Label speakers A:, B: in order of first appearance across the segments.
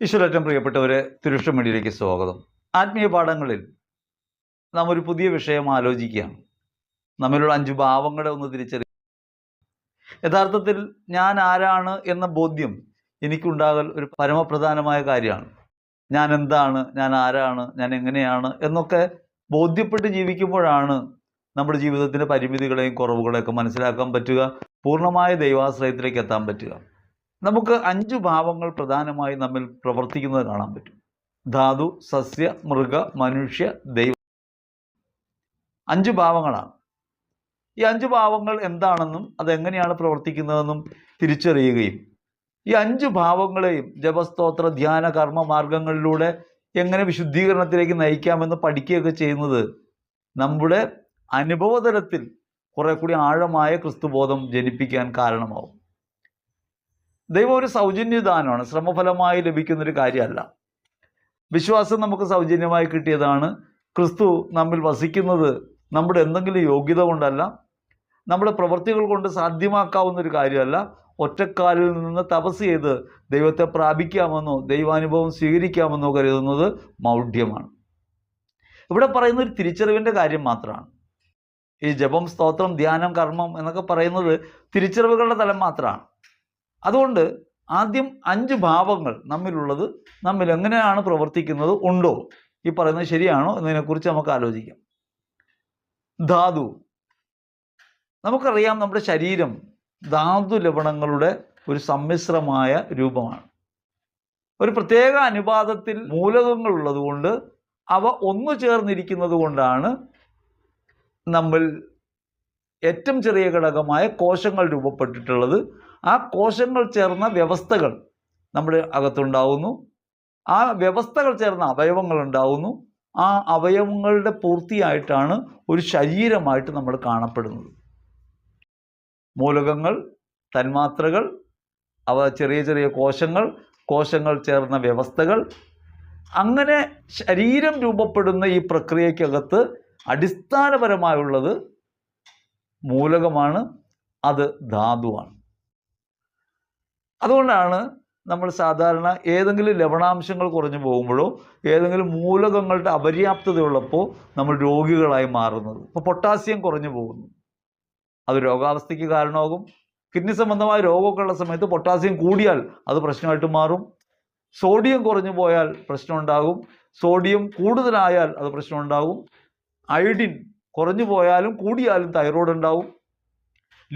A: ഈശ്വരറ്റം പ്രിയപ്പെട്ടവരെ തിരുഷ്ട സ്വാഗതം. ആത്മീയ പാഠങ്ങളിൽ നാം ഒരു പുതിയ വിഷയം ആലോചിക്കുകയാണ്. നമ്മിലുള്ള അഞ്ച് ഭാവങ്ങളെ ഒന്ന് തിരിച്ചറി യഥാർത്ഥത്തിൽ ഞാൻ ആരാണ് എന്ന ബോധ്യം എനിക്കുണ്ടാകൽ ഒരു പരമപ്രധാനമായ കാര്യമാണ്. ഞാൻ എന്താണ് ഞാൻ ആരാണ് ഞാൻ എങ്ങനെയാണ് എന്നൊക്കെ ബോധ്യപ്പെട്ട് ജീവിക്കുമ്പോഴാണ് നമ്മുടെ ജീവിതത്തിന്റെ പരിമിതികളെയും കുറവുകളെയൊക്കെ മനസ്സിലാക്കാൻ പറ്റുക പൂർണമായ ദൈവാശ്രയത്തിലേക്ക് എത്താൻ പറ്റുക. നമുക്ക് അഞ്ച് ഭാവങ്ങൾ പ്രധാനമായി നമ്മിൽ പ്രവർത്തിക്കുന്നത് കാണാൻ പറ്റും. ധാതു സസ്യ മൃഗ മനുഷ്യ ദൈവം. അഞ്ച് ഭാവങ്ങളാണ്. ഈ അഞ്ച് ഭാവങ്ങൾ എന്താണെന്നും അതെങ്ങനെയാണ് പ്രവർത്തിക്കുന്നതെന്നും തിരിച്ചറിയുകയും ഈ അഞ്ച് ഭാവങ്ങളെയും ജപസ്തോത്ര ധ്യാന കർമ്മ മാർഗങ്ങളിലൂടെ എങ്ങനെ വിശുദ്ധീകരണത്തിലേക്ക് നയിക്കാമെന്ന് പഠിക്കുകയൊക്കെ ചെയ്യുന്നത് നമ്മുടെ അനുഭവതലത്തിൽ കുറെ കൂടി ആഴമായ ക്രിസ്തുബോധം ജനിപ്പിക്കാൻ കാരണമാവും. ദൈവം ഒരു സൗജന്യദാനമാണ്. ശ്രമഫലമായി ലഭിക്കുന്നൊരു കാര്യമല്ല. വിശ്വാസം നമുക്ക് സൗജന്യമായി കിട്ടിയതാണ്. ക്രിസ്തു നമ്മിൽ വസിക്കുന്നത് നമ്മുടെ എന്തെങ്കിലും യോഗ്യത കൊണ്ടല്ല നമ്മുടെ പ്രവൃത്തികൾ കൊണ്ട് സാധ്യമാക്കാവുന്ന ഒരു കാര്യമല്ല. ഒറ്റക്കാലിൽ നിന്ന് തപസ് ചെയ്ത് ദൈവത്തെ പ്രാപിക്കാമെന്നോ ദൈവാനുഭവം സ്വീകരിക്കാമെന്നോ കരുതുന്നത് മൗഢ്യമാണ്. ഇവിടെ പറയുന്ന ഒരു തിരിച്ചറിവിന്റെ കാര്യം മാത്രമാണ്. ഈ ജപം സ്തോത്രം ധ്യാനം കർമ്മം എന്നൊക്കെ പറയുന്നത് തിരിച്ചറിവുകളുടെ തലം മാത്രമാണ്. അതുകൊണ്ട് ആദ്യം അഞ്ച് ഭാവങ്ങൾ നമ്മിലുള്ളത് നമ്മിൽ എങ്ങനെയാണ് പ്രവർത്തിക്കുന്നത് ഉണ്ടോ? ഈ പറയുന്നത് ശരിയാണോ എന്നതിനെക്കുറിച്ച് നമുക്ക് ആലോചിക്കാം. ധാതു. നമുക്കറിയാം നമ്മുടെ ശരീരം ധാതു ലവണങ്ങളുടെ ഒരു സമ്മിശ്രമായ രൂപമാണ്. ഒരു പ്രത്യേക അനുപാതത്തിൽ മൂലകങ്ങൾ ഉള്ളതുകൊണ്ട് അവ ഒന്നു ചേർന്നിരിക്കുന്നത് കൊണ്ടാണ് നമ്മൾ ഏറ്റവും ചെറിയ ഘടകമായ കോശങ്ങൾ രൂപപ്പെട്ടിട്ടുള്ളത്. ആ കോശങ്ങൾ ചേർന്ന വ്യവസ്ഥകൾ നമ്മുടെ അകത്തുണ്ടാവുന്നു. ആ വ്യവസ്ഥകൾ ചേർന്ന അവയവങ്ങൾ ഉണ്ടാവുന്നു. ആ അവയവങ്ങളുടെ പൂർത്തിയായിട്ടാണ് ഒരു ശരീരമായിട്ട് നമ്മൾ കാണപ്പെടുന്നത്. മൂലകങ്ങൾ തന്മാത്രകൾ അവ ചെറിയ ചെറിയ കോശങ്ങൾ കോശങ്ങൾ ചേർന്ന വ്യവസ്ഥകൾ. അങ്ങനെ ശരീരം രൂപപ്പെടുന്ന ഈ പ്രക്രിയക്കകത്ത് അടിസ്ഥാനപരമായുള്ളത് മൂലകമാണ് അത് ധാതുവാണ്. അതുകൊണ്ടാണ് നമ്മൾ സാധാരണ ഏതെങ്കിലും ലവണാംശങ്ങൾ കുറഞ്ഞു പോകുമ്പോഴോ ഏതെങ്കിലും മൂലകങ്ങളുടെ അപര്യാപ്തതയുള്ളപ്പോൾ നമ്മൾ രോഗികളായി മാറുന്നത്. ഇപ്പോൾ പൊട്ടാസ്യം കുറഞ്ഞു പോകുന്നു. അത് രോഗാവസ്ഥയ്ക്ക് കാരണമാകും. കിഡ്നി സംബന്ധമായ രോഗമൊക്കെ ഉള്ള സമയത്ത് പൊട്ടാസ്യം കൂടിയാൽ അത് പ്രശ്നമായിട്ട് മാറും. സോഡിയം കുറഞ്ഞു പോയാൽ പ്രശ്നമുണ്ടാകും. സോഡിയം കൂടുതലായാൽ അത് പ്രശ്നമുണ്ടാകും. അയഡിൻ കുറഞ്ഞു പോയാലും കൂടിയാലും തൈറോയ്ഡ് ഉണ്ടാവും.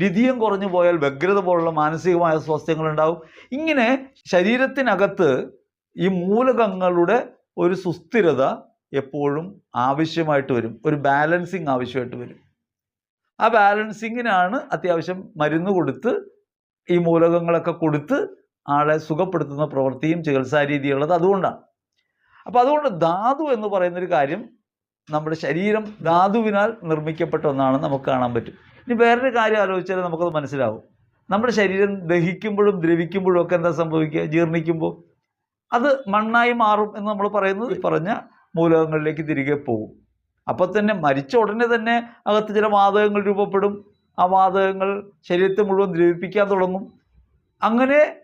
A: ലിഥിയം കുറഞ്ഞു പോയാൽ വ്യഗ്രത പോലുള്ള മാനസികമായ സ്വാസ്ഥ്യങ്ങൾ ഉണ്ടാവും ഇങ്ങനെ ശരീരത്തിനകത്ത് ഈ മൂലകങ്ങളുടെ ഒരു സുസ്ഥിരത എപ്പോഴും ആവശ്യമായിട്ട് വരും. ഒരു ബാലൻസിങ് ആവശ്യമായിട്ട് വരും. ആ ബാലൻസിങ്ങിനാണ് അത്യാവശ്യം മരുന്ന് കൊടുത്ത് ഈ മൂലകങ്ങളൊക്കെ കൊടുത്ത് ആളെ സുഖപ്പെടുത്തുന്ന പ്രവൃത്തിയും ചികിത്സാ രീതിയുള്ളത് അതുകൊണ്ടാണ്. അപ്പോൾ അതുകൊണ്ട് ധാതു എന്ന് പറയുന്നൊരു കാര്യം നമ്മുടെ ശരീരം ധാതുവിനാൽ നിർമ്മിക്കപ്പെട്ട ഒന്നാണെന്ന് നമുക്ക് കാണാൻ പറ്റും. ഇനി വേറൊരു കാര്യം ആലോചിച്ചാൽ നമുക്കത് മനസ്സിലാവും. നമ്മുടെ ശരീരം ദഹിക്കുമ്പോഴും ദ്രവിക്കുമ്പോഴും ഒക്കെ എന്താ സംഭവിക്കുക? ജീർണിക്കുമ്പോൾ. അത് മണ്ണായി മാറും എന്ന് നമ്മൾ പറയുന്നത് പറഞ്ഞ മൂലകങ്ങളിലേക്ക് തിരികെ പോകും. അപ്പോൾ തന്നെ മരിച്ച ഉടനെ തന്നെ അകത്ത് ചില വാതകങ്ങൾ രൂപപ്പെടും. ആ വാതകങ്ങൾ ശരീരത്തെ മുഴുവൻ ദ്രവിപ്പിക്കാൻ തുടങ്ങും. അങ്ങനെ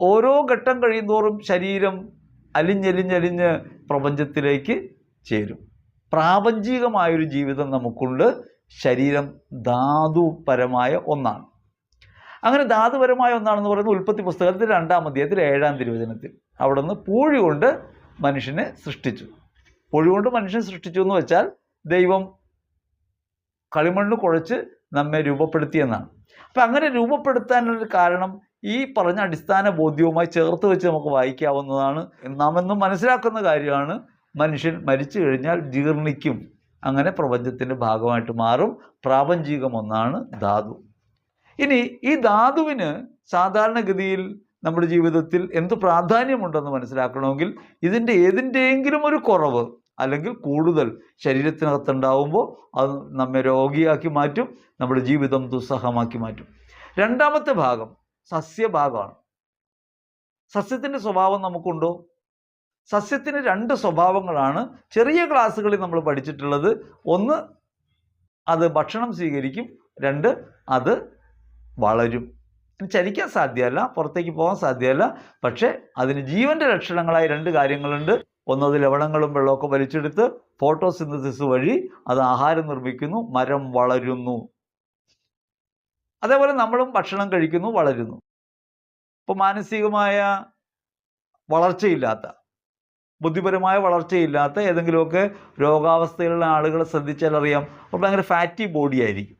A: ഓരോ ഘട്ടം കഴിയുന്തോറും ശരീരം അലിഞ്ഞലിഞ്ഞലിഞ്ഞ് പ്രപഞ്ചത്തിലേക്ക് ചേരും. പ്രാപഞ്ചികമായൊരു ജീവിതം നമുക്കുണ്ട്. ശരീരം ധാതുപരമായ ഒന്നാണ്. അങ്ങനെ ധാതുപരമായ ഒന്നാണെന്ന് പറയുന്നത് ഉൽപ്പത്തി പുസ്തകത്തിൽ രണ്ടാം അധ്യായത്തിൽ ഏഴാം തിരുവചനത്തിൽ. അവിടെ നിന്ന് പൂഴി കൊണ്ട് മനുഷ്യനെ സൃഷ്ടിച്ചു. പൂഴി കൊണ്ട് മനുഷ്യനെ സൃഷ്ടിച്ചു എന്ന് വെച്ചാൽ ദൈവം കളിമണ്ണ് കുഴച്ച് നമ്മെ രൂപപ്പെടുത്തിയെന്നാണ് അപ്പം അങ്ങനെ രൂപപ്പെടുത്താനുള്ള കാരണം ഈ പറഞ്ഞ അടിസ്ഥാന ബോധ്യവുമായി ചേർത്ത് വെച്ച് നമുക്ക് വായിക്കാവുന്നതാണ്. നാം എന്നും മനസ്സിലാക്കുന്ന കാര്യമാണ് മനുഷ്യൻ മരിച്ചു കഴിഞ്ഞാൽ ജീർണിക്കും. അങ്ങനെ പ്രപഞ്ചത്തിന്റെ ഭാഗമായിട്ട് മാറും. പ്രാപഞ്ചികം ഒന്നാണ് ധാതു. ഇനി ഈ ധാതുവിന് സാധാരണഗതിയിൽ നമ്മുടെ ജീവിതത്തിൽ എന്ത് പ്രാധാന്യമുണ്ടെന്ന് മനസ്സിലാക്കണമെങ്കിൽ ഇതിന്റെ ഏതിന്റെയെങ്കിലും ഒരു കുറവ് അല്ലെങ്കിൽ കൂടുതൽ ശരീരത്തിനകത്തുണ്ടാവുമ്പോൾ അത് നമ്മെ രോഗിയാക്കി മാറ്റും നമ്മുടെ ജീവിതം ദുസ്സഹമാക്കി മാറ്റും. രണ്ടാമത്തെ ഭാഗം സസ്യഭാഗമാണ്. സസ്യത്തിന്റെ സ്വഭാവം നമുക്കുണ്ടോ? സസ്യത്തിന് രണ്ട് സ്വഭാവങ്ങളാണ് ചെറിയ ക്ലാസ്സുകളിൽ നമ്മൾ പഠിച്ചിട്ടുള്ളത്. ഒന്ന് അത് ഭക്ഷണം സ്വീകരിക്കും. രണ്ട് അത് വളരും. ചലിക്കാൻ സാധ്യമല്ല പുറത്തേക്ക് പോകാൻ സാധ്യമല്ല. പക്ഷേ അതിന് ജീവന്റെ ലക്ഷണങ്ങളായി രണ്ട് കാര്യങ്ങളുണ്ട്. ഒന്നത് ലവണങ്ങളും വെള്ളമൊക്കെ വലിച്ചെടുത്ത് ഫോട്ടോസിന്തസിസ് വഴി അത് ആഹാരം നിർമ്മിക്കുന്നു മരം വളരുന്നു. അതേപോലെ നമ്മളും ഭക്ഷണം കഴിക്കുന്നു വളരുന്നു. ഇപ്പോൾ മാനസികമായ വളർച്ചയില്ലാത്ത ബുദ്ധിപരമായ വളർച്ചയില്ലാത്ത ഏതെങ്കിലുമൊക്കെ രോഗാവസ്ഥയിലുള്ള ആളുകളെ ശ്രദ്ധിച്ചാൽ അറിയാം അവർ ഭയങ്കര ഫാറ്റി ബോഡി ആയിരിക്കും.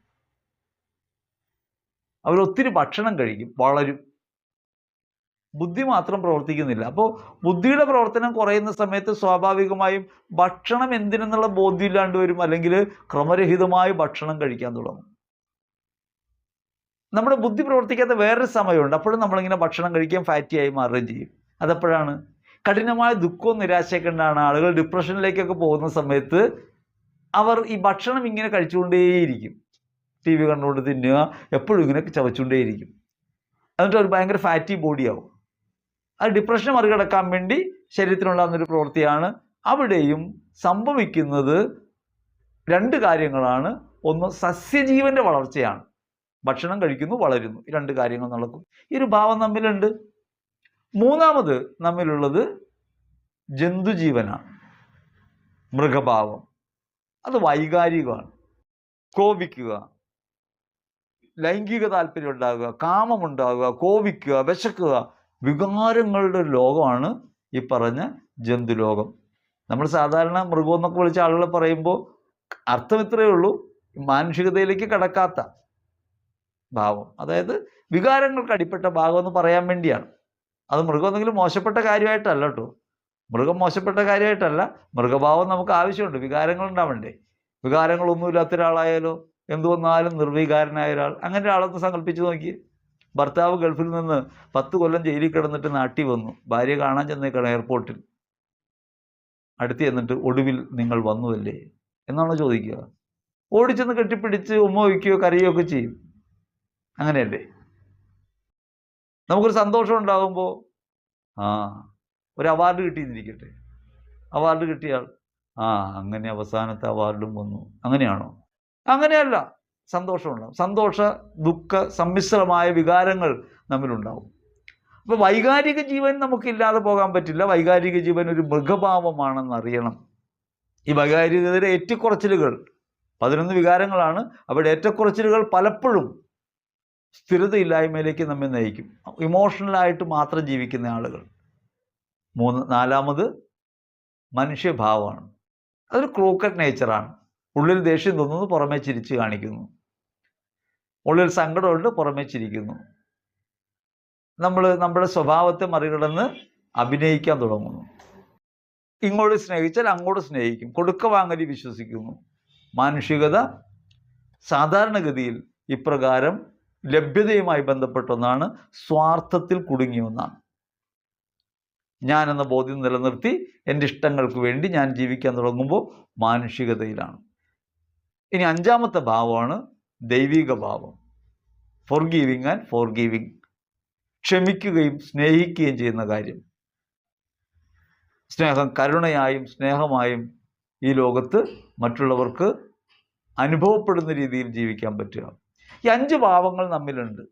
A: അവർ ഒത്തിരി ഭക്ഷണം കഴിക്കും വളരും. ബുദ്ധി മാത്രം പ്രവർത്തിക്കുന്നില്ല. അപ്പോൾ ബുദ്ധിയുടെ പ്രവർത്തനം കുറയുന്ന സമയത്ത് സ്വാഭാവികമായും ഭക്ഷണം എന്തിനെന്നുള്ള ബോധ്യമില്ലാണ്ട് വരും. അല്ലെങ്കിൽ ക്രമരഹിതമായി ഭക്ഷണം കഴിക്കാൻ തുടങ്ങും. നമ്മുടെ ബുദ്ധി പ്രവർത്തിക്കാത്ത വേറൊരു സമയമുണ്ട്. അപ്പോഴും നമ്മളിങ്ങനെ ഭക്ഷണം കഴിക്കാൻ ഫാറ്റിയായി മാറുകയും ചെയ്യും. അതെപ്പോഴാണ്? കഠിനമായ ദുഃഖവും നിരാശയൊക്കെ ഉണ്ടാണ് ആളുകൾ ഡിപ്രഷനിലേക്കൊക്കെ പോകുന്ന സമയത്ത് അവർ ഈ ഭക്ഷണം ഇങ്ങനെ കഴിച്ചുകൊണ്ടേയിരിക്കും. ടി വി കണ്ടുകൊണ്ട് തിന്നുക എപ്പോഴും ഇങ്ങനെ ചവച്ചുകൊണ്ടേയിരിക്കും. എന്നിട്ട് ഒരു ഭയങ്കര ഫാറ്റി ബോഡിയാവും അത് ഡിപ്രഷൻ മറികടക്കാൻ വേണ്ടി ശരീരത്തിനുണ്ടാകുന്നൊരു പ്രവൃത്തിയാണ് അവിടെയും സംഭവിക്കുന്നത് രണ്ട് കാര്യങ്ങളാണ്. ഒന്ന് സസ്യജീവന്റെ വളർച്ചയാണ്. ഭക്ഷണം കഴിക്കുന്നു വളരുന്നു. ഈ രണ്ട് കാര്യങ്ങൾ നടക്കും. ഈ ഒരു ഭാവം തമ്മിലുണ്ട്. മൂന്നാമത് നമ്മിലുള്ളത് ജന്തുജീവനാണ്. മൃഗഭാവം. അത് വൈകാരികമാണ്. കോപിക്കുക. ലൈംഗിക താല്പര്യം ഉണ്ടാകുക കാമമുണ്ടാകുക കോപിക്കുക വിശക്കുക. വികാരങ്ങളുടെ ഒരു ലോകമാണ് ഈ പറഞ്ഞ ജന്തുലോകം. നമ്മൾ സാധാരണ മൃഗം എന്നൊക്കെ വിളിച്ച ആളുകൾ പറയുമ്പോൾ അർത്ഥം ഇത്രയേ ഉള്ളൂ. മാനുഷികതയിലേക്ക് കടക്കാത്ത ഭാവം. അതായത് വികാരങ്ങൾക്ക് അടിപ്പെട്ട ഭാഗം എന്ന് പറയാൻ വേണ്ടിയാണ്. അത് മൃഗം എന്തെങ്കിലും മോശപ്പെട്ട കാര്യമായിട്ടല്ല കേട്ടോ മൃഗം മോശപ്പെട്ട കാര്യമായിട്ടല്ല മൃഗഭാവം നമുക്ക് ആവശ്യമുണ്ട് വികാരങ്ങൾ ഉണ്ടാവണ്ടേ. വികാരങ്ങളൊന്നുമില്ലാത്ത ഒരാളായാലോ എന്തു വന്നാലും നിർവികാരനായ ഒരാൾ അങ്ങനെ ഒരാളൊന്ന് സങ്കല്പിച്ച് നോക്കി. ഭർത്താവ് ഗൾഫിൽ നിന്ന് പത്ത് കൊല്ലം ജയിലിൽ കിടന്നിട്ട് നാട്ടിൽ വന്നു. ഭാര്യ കാണാൻ ചെന്നേക്കാണ് എയർപോർട്ടിൽ. അടുത്ത് ചെന്നിട്ട് ഒടുവിൽ നിങ്ങൾ വന്നുവല്ലേ? എന്നാണ് ചോദിക്കുക. ഓടിച്ചെന്ന് കെട്ടിപ്പിടിച്ച് ഉമ്മ വയ്ക്കുകയോ കരയുകയോ ഒക്കെ ചെയ്യും. അങ്ങനെയല്ലേ? നമുക്കൊരു സന്തോഷം ഉണ്ടാകുമ്പോൾ ആ ഒരു അവാർഡ് കിട്ടിയെന്നിരിക്കട്ടെ അവാർഡ് കിട്ടിയാൽ ആ അങ്ങനെ അവസാനത്തെ അവാർഡും വന്നു. അങ്ങനെയാണോ? അങ്ങനെയല്ല. സന്തോഷമുണ്ടാവും സന്തോഷ ദുഃഖ സമ്മിശ്രമായ വികാരങ്ങൾ നമ്മിലുണ്ടാവും. അപ്പോൾ വൈകാരിക ജീവൻ നമുക്കില്ലാതെ പോകാൻ പറ്റില്ല. വൈകാരിക ജീവൻ ഒരു മൃഗഭാവമാണെന്ന് അറിയണം. ഈ വൈകാരികതയുടെ ഏറ്റക്കുറച്ചിലുകൾ പതിനൊന്ന് വികാരങ്ങളാണ്. അവിടെ ഏറ്റക്കുറച്ചിലുകൾ പലപ്പോഴും സ്ഥിരതയില്ലായ്മയിലേക്ക് നമ്മെ നയിക്കും. ഇമോഷണലായിട്ട് മാത്രം ജീവിക്കുന്ന ആളുകൾ. മൂന്ന് നാലാമത് മനുഷ്യഭാവമാണ്. അതൊരു ക്രൂക്കറ്റ് നേച്ചറാണ്. ഉള്ളിൽ ദേഷ്യം തോന്നുന്നു പുറമേ ചിരിച്ച് കാണിക്കുന്നു. ഉള്ളിൽ സങ്കടമുണ്ട് പുറമേ ചിരിക്കുന്നു. നമ്മൾ നമ്മുടെ സ്വഭാവത്തെ മറികടന്ന് അഭിനയിക്കാൻ തുടങ്ങുന്നു. ഇങ്ങോട്ട് സ്നേഹിച്ചാൽ അങ്ങോട്ട് സ്നേഹിക്കും. കൊടുക്ക വാങ്ങലി വിശ്വസിക്കുന്നു. മാനുഷികത സാധാരണഗതിയിൽ ഇപ്രകാരം ലഭ്യതയുമായി ബന്ധപ്പെട്ട ഒന്നാണ് സ്വാർത്ഥത്തിൽ കുടുങ്ങിയ ഒന്നാണ്. ഞാൻ എന്ന ബോധ്യം നിലനിർത്തി എന്റെ ഇഷ്ടങ്ങൾക്ക് വേണ്ടി ഞാൻ ജീവിക്കാൻ തുടങ്ങുമ്പോൾ മാനുഷികതയിലാണ്. ഇനി അഞ്ചാമത്തെ ഭാവമാണ് ദൈവിക ഭാവം. Forgiving and forgiving ക്ഷമിക്കുകയും സ്നേഹിക്കുകയും ചെയ്യുന്ന കാര്യം. സ്നേഹം കരുണയായും സ്നേഹമായും ഈ ലോകത്ത് മറ്റുള്ളവർക്ക് അനുഭവപ്പെടുന്ന രീതിയിൽ ജീവിക്കാൻ പറ്റുക. ഈ അഞ്ച് ഭാവങ്ങൾ നമ്മിലുണ്ട്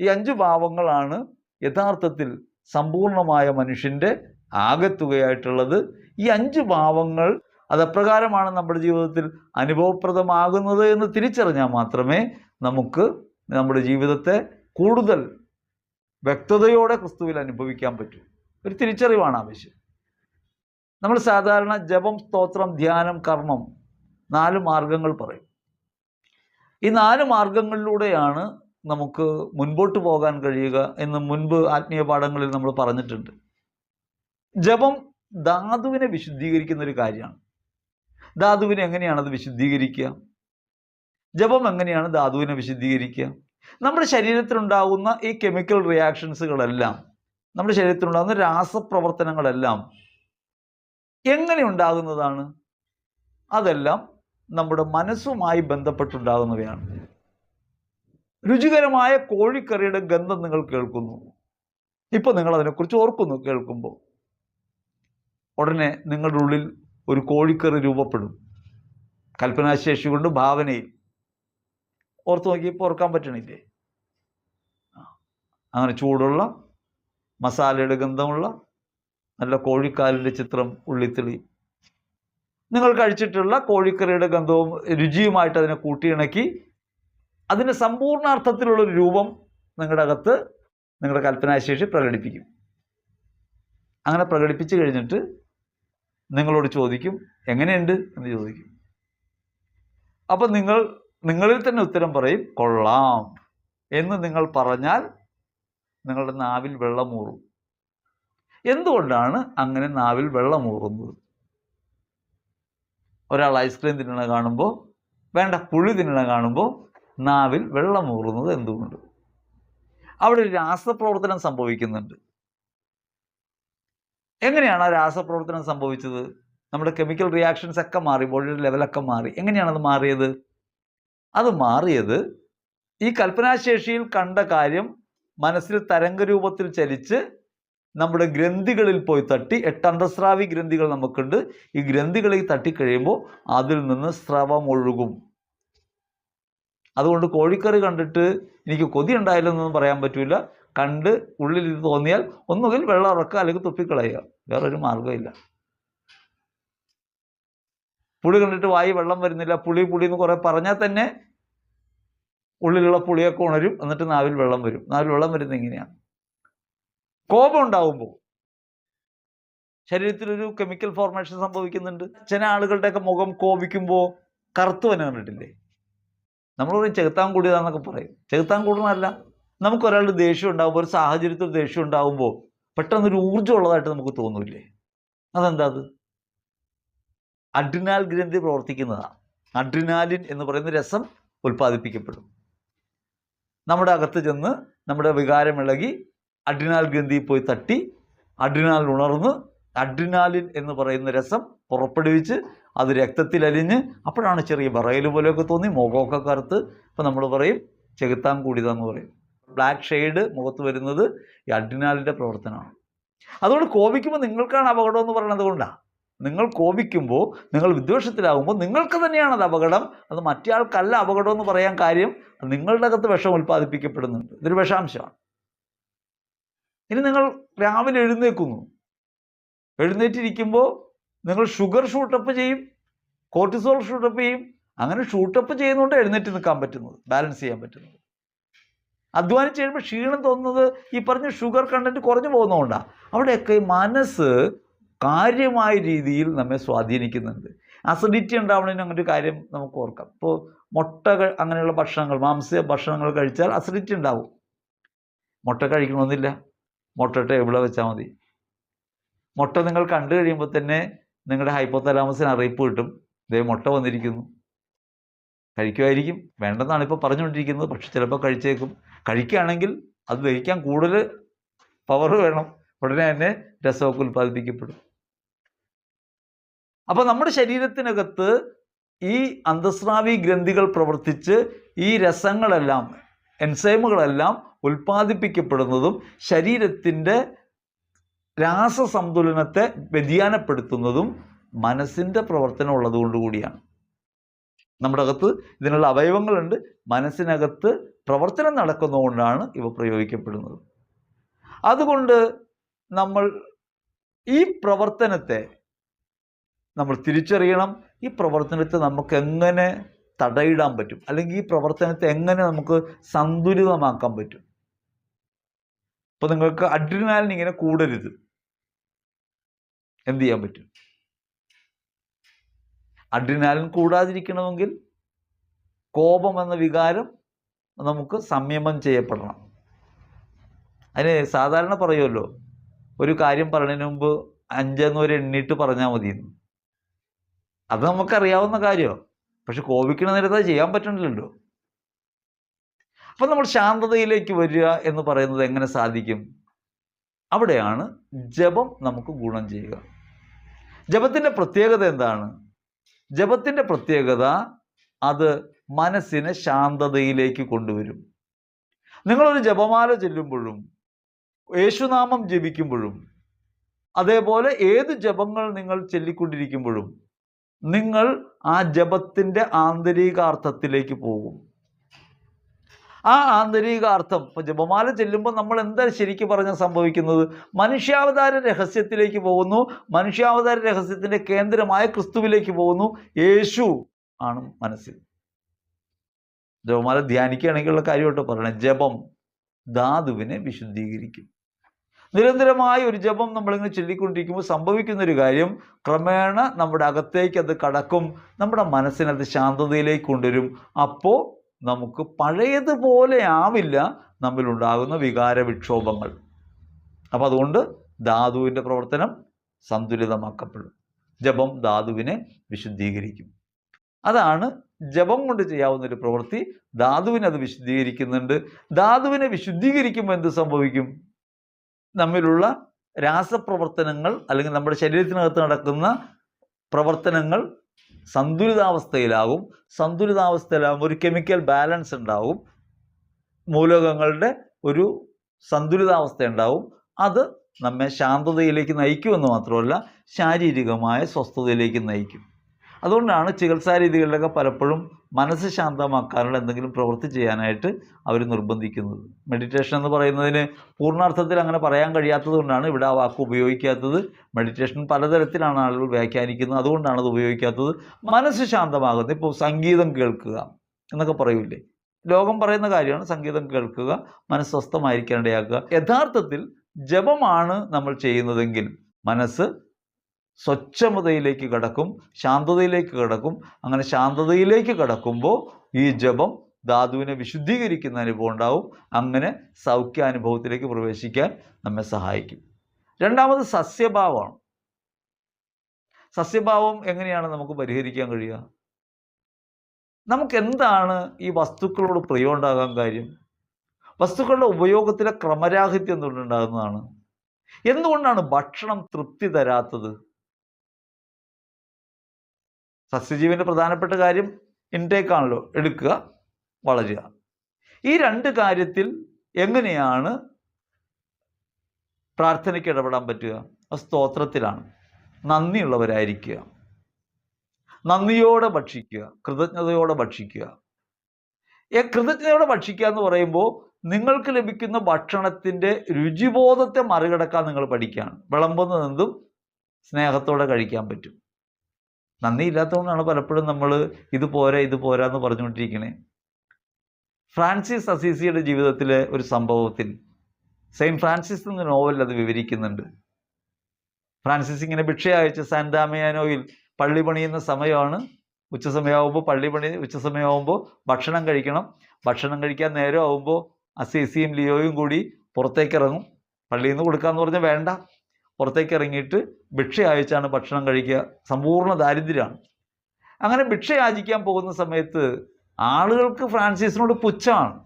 A: ഈ അഞ്ച് ഭാവങ്ങളാണ് യഥാർത്ഥത്തിൽ സമ്പൂർണമായ മനുഷ്യന്റെ ആകത്തുകയായിട്ടുള്ളത്. ഈ അഞ്ച് ഭാവങ്ങൾ അതെപ്രകാരമാണ് നമ്മുടെ ജീവിതത്തിൽ അനുഭവപ്രദമാകുന്നത് എന്ന് തിരിച്ചറിഞ്ഞാൽ മാത്രമേ നമുക്ക് നമ്മുടെ ജീവിതത്തെ കൂടുതൽ വ്യക്തതയോടെ ക്രിസ്തുവിൽ അനുഭവിക്കാൻ പറ്റൂ. ഒരു തിരിച്ചറിവാണ് ആവശ്യം നമ്മൾ സാധാരണ ജപം സ്തോത്രം ധ്യാനം കർമ്മം നാല് മാർഗങ്ങൾ പറയും. ഈ നാല് മാർഗങ്ങളിലൂടെയാണ് നമുക്ക് മുൻപോട്ട് പോകാൻ കഴിയുക എന്ന് മുൻപ് ആത്മീയ പാഠങ്ങളിൽ നമ്മൾ പറഞ്ഞിട്ടുണ്ട്. ജപം ധാതുവിനെ വിശുദ്ധീകരിക്കുന്ന ഒരു കാര്യമാണ്. ധാതുവിനെ എങ്ങനെയാണ് അത് വിശുദ്ധീകരിക്കുക? ജപം എങ്ങനെയാണ് ധാതുവിനെ വിശുദ്ധീകരിക്കുക? നമ്മുടെ ശരീരത്തിലുണ്ടാകുന്ന ഈ കെമിക്കൽ റിയാക്ഷൻസുകളെല്ലാം നമ്മുടെ ശരീരത്തിലുണ്ടാകുന്ന രാസപ്രവർത്തനങ്ങളെല്ലാം എങ്ങനെ ഉണ്ടാകുന്നതാണ്? അതെല്ലാം നമ്മുടെ മനസ്സുമായി ബന്ധപ്പെട്ടുണ്ടാകുന്നവയാണ്. രുചികരമായ കോഴിക്കറിയുടെ ഗന്ധം നിങ്ങൾ കേൾക്കുന്നു. ഇപ്പോൾ നിങ്ങൾ അതിനെക്കുറിച്ച് ഓർക്കുന്നു കേൾക്കുമ്പോൾ. ഉടനെ നിങ്ങളുടെ ഉള്ളിൽ ഒരു കോഴിക്കറി രൂപപ്പെടും. കൽപ്പനാശേഷി കൊണ്ട് ഭാവനയിൽ. ഓർത്ത് നോക്കിയപ്പോൾ ഓർക്കാൻ പറ്റണില്ലേ? അങ്ങനെ ചൂടുള്ള മസാലയുടെ ഗന്ധമുള്ള നല്ല കോഴിക്കാലിന്റെ ചിത്രം ഉള്ളിത്തിളി നിങ്ങൾ കഴിച്ചിട്ടുള്ള കോഴിക്കറിയുടെ ഗന്ധവും രുചിയുമായിട്ട് അതിനെ കൂട്ടിയിണക്കി അതിന്റെ സമ്പൂർണാർത്ഥത്തിലുള്ളൊരു രൂപം നിങ്ങളുടെ അകത്ത് നിങ്ങളുടെ കൽപ്പനാശേഷി പ്രകടിപ്പിക്കും. അങ്ങനെ പ്രകടിപ്പിച്ചു കഴിഞ്ഞിട്ട് നിങ്ങളോട് ചോദിക്കും എങ്ങനെയുണ്ട്? എന്ന് ചോദിക്കും. അപ്പം നിങ്ങൾ നിങ്ങളിൽ തന്നെ ഉത്തരം പറയും കൊള്ളാം എന്ന് നിങ്ങൾ പറഞ്ഞാൽ നിങ്ങളുടെ നാവിൽ വെള്ളമൂറും. എന്തുകൊണ്ടാണ് അങ്ങനെ നാവിൽ വെള്ളമൂറുന്നത്? ഒരാൾ ഐസ്ക്രീം തിന്നണ കാണുമ്പോൾ വേണ്ട പുളി തിന്നണ കാണുമ്പോൾ നാവിൽ വെള്ളം ഊറുന്നത് എന്തുകൊണ്ട്? അവിടെ ഒരു രാസപ്രവർത്തനം സംഭവിക്കുന്നുണ്ട്. എങ്ങനെയാണ് ആ രാസപ്രവർത്തനം സംഭവിച്ചത്? നമ്മുടെ കെമിക്കൽ റിയാക്ഷൻസ് ഒക്കെ മാറി ബോഡിയുടെ ലെവലൊക്കെ മാറി. എങ്ങനെയാണ് അത് മാറിയത്? അത് മാറിയത് ഈ കൽപ്പനാശേഷിയിൽ കണ്ട കാര്യം മനസ്സിൽ തരംഗരൂപത്തിൽ ചലിച്ച് നമ്മുടെ ഗ്രന്ഥികളിൽ പോയി തട്ടി എട്ട് അന്തസ്രാവി ഗ്രന്ഥികൾ നമുക്കുണ്ട്. ഈ ഗ്രന്ഥികളിൽ തട്ടിക്കഴിയുമ്പോൾ അതിൽ നിന്ന് സ്രവം ഒഴുകും. അതുകൊണ്ട് കോഴിക്കറി കണ്ടിട്ട് എനിക്ക് കൊതി ഉണ്ടായില്ലെന്നൊന്നും പറയാൻ പറ്റില്ല കണ്ട് ഉള്ളിൽ ഇത് തോന്നിയാൽ ഒന്നുകിൽ വെള്ളം ഇറക്കുക അല്ലെങ്കിൽ തുപ്പിക്കളയുക. വേറൊരു മാർഗമില്ല. പുളി കണ്ടിട്ട് വായി വെള്ളം വരുന്നില്ല. പുളി പുളി എന്ന് കുറേ പറഞ്ഞാൽ തന്നെ ഉള്ളിലുള്ള പുളിയൊക്കെ ഉണരും. എന്നിട്ട് നാവിൽ വെള്ളം വരും. നാവിൽ വെള്ളം വരുന്നത് എങ്ങനെയാണ്? കോപം ഉണ്ടാവുമ്പോൾ ശരീരത്തിലൊരു കെമിക്കൽ ഫോർമേഷൻ സംഭവിക്കുന്നുണ്ട്. ചില ആളുകളുടെയൊക്കെ മുഖം കോപിക്കുമ്പോൾ കറുത്തു വന്നെ കണ്ടിട്ടില്ലേ? നമ്മൾ പറയും ചെകുത്താൻ കൂടിയതാന്നൊക്കെ പറയും. ചെകുത്താൻ കൂടുന്നതല്ല നമുക്ക് ഒരാളുടെ ദേഷ്യം ഉണ്ടാകുമ്പോൾ ഒരു സാഹചര്യത്തിൽ ദേഷ്യം ഉണ്ടാകുമ്പോൾ പെട്ടെന്നൊരു ഊർജം ഉള്ളതായിട്ട് നമുക്ക് തോന്നൂല്ലേ? അതെന്താ അത്? അഡ്രിനാൽ ഗ്രന്ഥി പ്രവർത്തിക്കുന്നതാണ് അഡ്രിനാലിൻ എന്ന് പറയുന്ന രസം ഉൽപ്പാദിപ്പിക്കപ്പെടും. നമ്മുടെ അകത്ത് ചെന്ന് നമ്മുടെ വികാരം ഇളകി അഡ്രിനാൽ ഗ്രന്ഥിയിൽ പോയി തട്ടി അഡ്രിനാൽ ഉണർന്ന് അഡ്രിനാലിൻ എന്ന് പറയുന്ന രസം പുറപ്പെടുവിച്ച് അത് രക്തത്തിൽ അലിഞ്ഞ് അപ്പോഴാണ് ചെറിയ വിറയൽ പോലെയൊക്കെ തോന്നി മുഖമൊക്കെ കറുത്ത്. ഇപ്പം നമ്മൾ പറയും ചെകുത്താൻ കൂടിയതെന്ന് പറയും. ബ്ലാക്ക് ഷെയ്ഡ് മുഖത്ത് വരുന്നത് ഈ അഡ്രിനാലിന്റെ പ്രവർത്തനമാണ്. അതുകൊണ്ട് കോപിക്കുമ്പോൾ നിങ്ങൾക്കാണ് അപകടം എന്ന് പറയുന്നത് കൊണ്ടാണ് നിങ്ങൾ കോപിക്കുമ്പോൾ നിങ്ങൾ വിദ്വേഷത്തിലാകുമ്പോൾ നിങ്ങൾക്ക് തന്നെയാണ് അത് അപകടം. അത് മറ്റേയാൾക്കല്ല അപകടം എന്ന് പറയാൻ കാര്യം നിങ്ങളുടെ അകത്ത് വിഷം ഉൽപ്പാദിപ്പിക്കപ്പെടുന്നുണ്ട്. ഇതൊരു വിഷാംശമാണ്. ഇനി നിങ്ങൾ രാവിലെ എഴുന്നേക്കുന്നു എഴുന്നേറ്റിരിക്കുമ്പോൾ നിങ്ങൾ ഷുഗർ ഷൂട്ടപ്പ് ചെയ്യും കോർട്ടിസോൾ ഷൂട്ടപ്പ് ചെയ്യും. അങ്ങനെ ഷൂട്ടപ്പ് ചെയ്യുന്നതുകൊണ്ട് എഴുന്നേറ്റ് നിൽക്കാൻ പറ്റുന്നത് ബാലൻസ് ചെയ്യാൻ പറ്റുന്നത്. അധ്വാനിച്ച് കഴിയുമ്പോൾ ക്ഷീണം തോന്നുന്നത് ഈ പറഞ്ഞ ഷുഗർ കണ്ടന്റ് കുറഞ്ഞു പോകുന്നതുകൊണ്ടാണ് അവിടെയൊക്കെ മനസ്സ് കാര്യമായ രീതിയിൽ നമ്മെ സ്വാധീനിക്കുന്നുണ്ട്. അസിഡിറ്റി ഉണ്ടാവണതിന് അങ്ങനെ ഒരു കാര്യം നമുക്ക് ഓർക്കാം. ഇപ്പോൾ മുട്ട അങ്ങനെയുള്ള ഭക്ഷണങ്ങൾ മാംസ്യ ഭക്ഷണങ്ങൾ കഴിച്ചാൽ അസിഡിറ്റി ഉണ്ടാവും. മുട്ട കഴിക്കണമെന്നില്ല. മുട്ട എവിടെ വെച്ചാൽ മതി. മുട്ട നിങ്ങൾ കണ്ടു കഴിയുമ്പോൾ തന്നെ നിങ്ങളുടെ ഹൈപ്പോത്തലാമസിന് അറിയിപ്പ് കിട്ടും. ഇതേ മുട്ട വന്നിരിക്കുന്നു. കഴിക്കുമായിരിക്കും വേണ്ടെന്നാണ് ഇപ്പോൾ പറഞ്ഞുകൊണ്ടിരിക്കുന്നത്. പക്ഷെ ചിലപ്പോൾ കഴിച്ചേക്കും. കഴിക്കുകയാണെങ്കിൽ അത് ദഹിക്കാൻ കൂടുതൽ പവർ വേണം. ഉടനെ തന്നെ രസമൊക്കെ ഉൽപ്പാദിപ്പിക്കപ്പെടും. അപ്പോൾ നമ്മുടെ ശരീരത്തിനകത്ത് ഈ അന്തസ്രാവി ഗ്രന്ഥികൾ പ്രവർത്തിച്ച് ഈ രസങ്ങളെല്ലാം എൻസൈമുകളെല്ലാം ഉൽപ്പാദിപ്പിക്കപ്പെടുന്നതും ശരീരത്തിന്റെ രാസസന്തുലനത്തെ വ്യതിയാനപ്പെടുത്തുന്നതും മനസ്സിന്റെ പ്രവർത്തനം ഉള്ളതുകൊണ്ട് കൂടിയാണ്. നമ്മുടെ അകത്ത് ഇതിനുള്ള അവയവങ്ങളുണ്ട്. മനസ്സിനകത്ത് പ്രവർത്തനം നടക്കുന്നതുകൊണ്ടാണ് ഇവ പ്രയോഗിക്കപ്പെടുന്നത്. അതുകൊണ്ട് നമ്മൾ ഈ പ്രവർത്തനത്തെ നമ്മൾ തിരിച്ചറിയണം. ഈ പ്രവർത്തനത്തെ നമുക്ക് എങ്ങനെ തടയിടാൻ പറ്റും. അല്ലെങ്കിൽ ഈ പ്രവർത്തനത്തെ എങ്ങനെ നമുക്ക് സന്തുലിതമാക്കാൻ പറ്റും. ഇപ്പോൾ നിങ്ങൾക്ക് അഡ്രിനാലിൻ ഇങ്ങനെ കൂടരുത്. എന്ത് ചെയ്യാൻ പറ്റും? അഡ്രിനാലിൻ കൂടാതിരിക്കണമെങ്കിൽ കോപം എന്ന വികാരം നമുക്ക് സംയമം ചെയ്യപ്പെടണം. അതിന് സാധാരണ പറയുമല്ലോ ഒരു കാര്യം പറയുന്നതിന് മുമ്പ് അഞ്ചെന്ന് വരെ എണ്ണിയിട്ട് പറഞ്ഞാൽ മതിയെന്ന്. അത് നമുക്കറിയാവുന്ന കാര്യമാണ് പക്ഷെ കോപിക്കണ നേരത്ത് ചെയ്യാൻ പറ്റണില്ലല്ലോ. അപ്പം നമ്മൾ ശാന്തതയിലേക്ക് വരിക എന്ന് പറയുന്നത് എങ്ങനെ സാധിക്കും? അവിടെയാണ് ജപം നമുക്ക് ഗുണം ചെയ്യുക. ജപത്തിന്റെ പ്രത്യേകത എന്താണ്? ജപത്തിന്റെ പ്രത്യേകത അത് മനസ്സിനെ ശാന്തതയിലേക്ക് കൊണ്ടുവരും. നിങ്ങളൊരു ജപമാല ചെല്ലുമ്പോഴും യേശുനാമം ജപിക്കുമ്പോഴും അതേപോലെ ഏത് ജപങ്ങൾ നിങ്ങൾ ചൊല്ലിക്കൊണ്ടിരിക്കുമ്പോഴും നിങ്ങൾ ആ ജപത്തിന്റെ ആന്തരികാർത്ഥത്തിലേക്ക് പോകും. ആ ആന്തരികാർത്ഥം ഇപ്പൊ ജപമാല ചെല്ലുമ്പോൾ നമ്മൾ എന്താ ശരിക്കും പറഞ്ഞ സംഭവിക്കുന്നത്? മനുഷ്യാവതാര രഹസ്യത്തിലേക്ക് പോകുന്നു. മനുഷ്യാവതാര രഹസ്യത്തിന്റെ കേന്ദ്രമായ ക്രിസ്തുവിലേക്ക് പോകുന്നു. യേശു ആണ് മനസ്സിൽ. ജപമാല ധ്യാനിക്കുകയാണെങ്കിലുള്ള കാര്യമായിട്ട് പറയണേ ജപം ധാതുവിനെ വിശുദ്ധീകരിക്കും. നിരന്തരമായ ഒരു ജപം നമ്മളിങ്ങനെ ചൊല്ലിക്കൊണ്ടിരിക്കുമ്പോൾ സംഭവിക്കുന്ന ഒരു കാര്യം ക്രമേണ നമ്മുടെ അകത്തേക്ക് അത് കടക്കും നമ്മുടെ മനസ്സിനത് ശാന്തതയിലേക്ക് കൊണ്ടുവരും. അപ്പോൾ നമുക്ക് പഴയതുപോലെ ആവില്ല നമ്മിലുണ്ടാകുന്ന വികാര വിക്ഷോഭങ്ങൾ അപ്പോൾ അതുകൊണ്ട് ധാതുവിന്റെ പ്രവർത്തനം സന്തുലിതമാക്കപ്പെടും. ജപം ധാതുവിനെ വിശുദ്ധീകരിക്കും. അതാണ് ജപം കൊണ്ട് ചെയ്യാവുന്ന ഒരു പ്രവൃത്തി. ധാതുവിനെ അത് വിശുദ്ധീകരിക്കുന്നുണ്ട്. ധാതുവിനെ വിശുദ്ധീകരിക്കുമ്പോൾ എന്ത് സംഭവിക്കും? നമ്മിലുള്ള രാസപ്രവർത്തനങ്ങൾ അല്ലെങ്കിൽ നമ്മുടെ ശരീരത്തിനകത്ത് നടക്കുന്ന പ്രവർത്തനങ്ങൾ സന്തുലിതാവസ്ഥയിലാകും. സന്തുലിതാവസ്ഥയിലാകുമ്പോൾ ഒരു കെമിക്കൽ ബാലൻസ് ഉണ്ടാവും മൂലകങ്ങളുടെ ഒരു സന്തുലിതാവസ്ഥ ഉണ്ടാവും അത് നമ്മെ ശാന്തതയിലേക്ക് നയിക്കുമെന്ന് മാത്രമല്ല ശാരീരികമായ സ്വസ്ഥതയിലേക്ക് നയിക്കും. അതുകൊണ്ടാണ് ചികിത്സാ രീതികളിലൊക്കെ പലപ്പോഴും മനസ്സ് ശാന്തമാക്കാനുള്ള എന്തെങ്കിലും പ്രവൃത്തി ചെയ്യാനായിട്ട് അവർ നിർബന്ധിക്കുന്നത്. മെഡിറ്റേഷൻ എന്ന് പറയുന്നതിന് പൂർണാർത്ഥത്തിൽ അങ്ങനെ പറയാൻ കഴിയാത്തതുകൊണ്ടാണ് ഇവിടെ ആ വാക്ക് ഉപയോഗിക്കാത്തത്. മെഡിറ്റേഷൻ പലതരത്തിലാണ് ആളുകൾ വ്യാഖ്യാനിക്കുന്നത്. അതുകൊണ്ടാണ് അത് ഉപയോഗിക്കാത്തത്. മനസ്സ് ശാന്തമാകുന്നത്. ഇപ്പോൾ സംഗീതം കേൾക്കുക എന്നൊക്കെ പറയൂലേ? ലോകം പറയുന്ന കാര്യമാണ് സംഗീതം കേൾക്കുക മനസ്സ് സ്വസ്ഥമായിരിക്കാനിടയാക്കുക യഥാർത്ഥത്തിൽ ജപമാണ് നമ്മൾ ചെയ്യുന്നതെങ്കിൽ മനസ്സ് സ്വച്ഛമതയിലേക്ക് കടക്കും ശാന്തതയിലേക്ക് കടക്കും. അങ്ങനെ ശാന്തതയിലേക്ക് കടക്കുമ്പോൾ ഈ ജപം ധാതുവിനെ വിശുദ്ധീകരിക്കുന്ന അനുഭവം ഉണ്ടാവും അങ്ങനെ സൗഖ്യാനുഭവത്തിലേക്ക് പ്രവേശിക്കാൻ നമ്മെ സഹായിക്കും. രണ്ടാമത് സസ്യഭാവമാണ്. സസ്യഭാവം എങ്ങനെയാണ് നമുക്ക് പരിഹരിക്കാൻ കഴിയുക? നമുക്ക് എന്താണ് ഈ വസ്തുക്കളോട് പ്രിയം ഉണ്ടാകാൻ കാര്യം? വസ്തുക്കളുടെ ഉപയോഗത്തിലെ ക്രമരാഹിത്യം എന്തുകൊണ്ടുണ്ടാകുന്നതാണ്? എന്തുകൊണ്ടാണ് ഭക്ഷണം തൃപ്തി തരാത്തത്? സസ്യജീവന്റെ പ്രധാനപ്പെട്ട കാര്യം ഇൻടേക്ക് ആണല്ലോ എടുക്കുക വളരുക. ഈ രണ്ട് കാര്യത്തിൽ എങ്ങനെയാണ് പ്രാർത്ഥനയ്ക്ക് ഇടപെടാൻ പറ്റുക? സ്തോത്രത്തിലാണ്. നന്ദിയുള്ളവരായിരിക്കുക. നന്ദിയോടെ ഭക്ഷിക്കുക കൃതജ്ഞതയോടെ ഭക്ഷിക്കുക. കൃതജ്ഞതയോടെ ഭക്ഷിക്കുക എന്ന് പറയുമ്പോൾ നിങ്ങൾക്ക് ലഭിക്കുന്ന ഭക്ഷണത്തിന്റെ രുചിബോധത്തെ മറികടക്കാൻ നിങ്ങൾ പഠിക്കുകയാണ്. വിളമ്പുന്നതെന്തും സ്നേഹത്തോടെ കഴിക്കാൻ പറ്റും. നന്ദി ഇല്ലാത്തതുകൊണ്ടാണ് പലപ്പോഴും നമ്മൾ ഇത് പോരാ ഇത് പോരാ എന്ന് പറഞ്ഞുകൊണ്ടിരിക്കണേ. ഫ്രാൻസിസ് അസീസിയുടെ ജീവിതത്തിലെ ഒരു സംഭവത്തിൽ സെയിന്റ് ഫ്രാൻസിസ് എന്ന നോവലിൽ അത് വിവരിക്കുന്നുണ്ട്. ഫ്രാൻസിസ് ഇങ്ങനെ ഭിക്ഷ അയച്ച് സാന്താമയാനോയിൽ പള്ളി പണിയുന്ന സമയമാണ്. ഉച്ച സമയമാകുമ്പോൾ പള്ളി പണി ഉച്ച സമയമാകുമ്പോൾ ഭക്ഷണം കഴിക്കണം. ഭക്ഷണം കഴിക്കാൻ നേരം ആകുമ്പോൾ അസീസിയും ലിയോയും കൂടി പുറത്തേക്ക് ഇറങ്ങും. പള്ളിയിൽ നിന്ന് കൊടുക്കാമെന്ന് പറഞ്ഞാൽ വേണ്ട. പുറത്തേക്ക് ഇറങ്ങിയിട്ട് ഭിക്ഷ അയച്ചാണ് ഭക്ഷണം കഴിക്കുക. സമ്പൂർണ ദാരിദ്ര്യമാണ്. അങ്ങനെ ഭിക്ഷ യാചിക്കാൻ പോകുന്ന സമയത്ത് ആളുകൾക്ക് ഫ്രാൻസിസിനോട് പുച്ഛമാണ്.